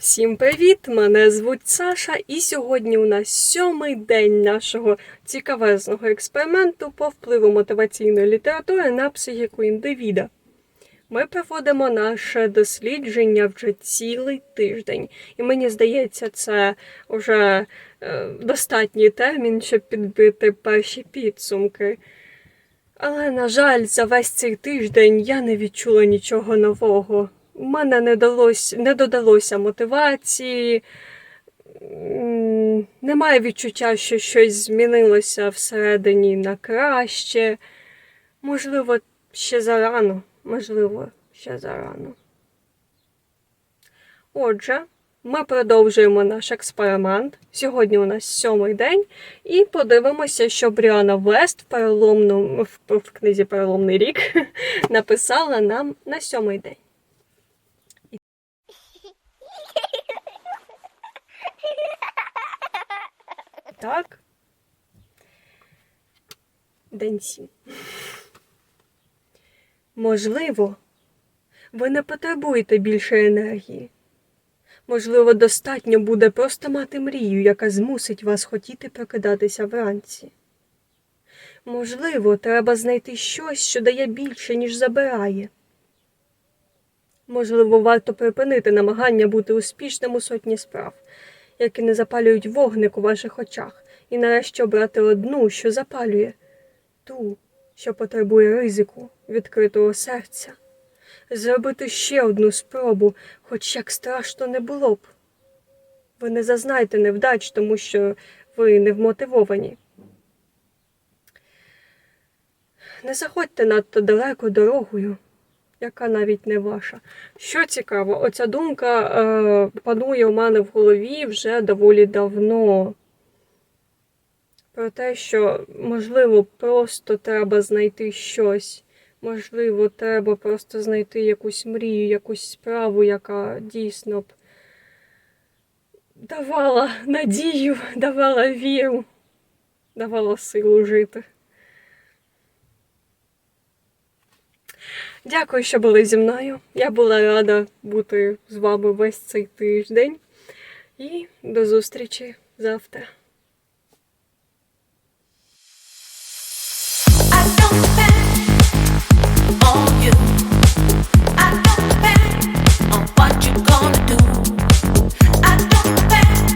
Всім привіт! Мене звуть Саша, і сьогодні у нас сьомий день нашого цікавезного експерименту по впливу мотиваційної літератури на психіку індивіда. Ми проводимо наше дослідження вже цілий тиждень, і мені здається, це вже е, достатній термін, щоб підбити перші підсумки. Але, на жаль, за весь цей тиждень я не відчула нічого нового. У мене не, далось, не додалося мотивації, немає відчуття, що щось змінилося всередині на краще. Можливо, ще зарано, можливо, ще зарано. Отже, ми продовжуємо наш експеримент. Сьогодні у нас сьомий день, і подивимося, що Бріана Вест в переломному в, в книзі Переломний рік написала нам на сьомий день. Так. День сім. Можливо, ви не потребуєте більше енергії. Можливо, достатньо буде просто мати мрію, яка змусить вас хотіти прокидатися вранці. Можливо, треба знайти щось, що дає більше, ніж забирає. Можливо, варто припинити намагання бути успішним у сотні справ, які не запалюють вогник у ваших очах, і нарешті обрати одну, що запалює, ту, що потребує ризику, відкритого серця, зробити ще одну спробу, хоч як страшно не було б. Ви не зазнаєте невдач, тому що ви не вмотивовані. Не заходьте надто далеко дорогою, яка навіть не ваша. Що цікаво, оця думка е, панує у мене в голові вже доволі давно. Про те, що, можливо, просто треба знайти щось. Можливо, треба просто знайти якусь мрію, якусь справу, яка дійсно б давала надію, давала віру, давала силу жити. Дякую, що були зі мною. Я була рада бути з вами весь цей тиждень. І до зустрічі завтра.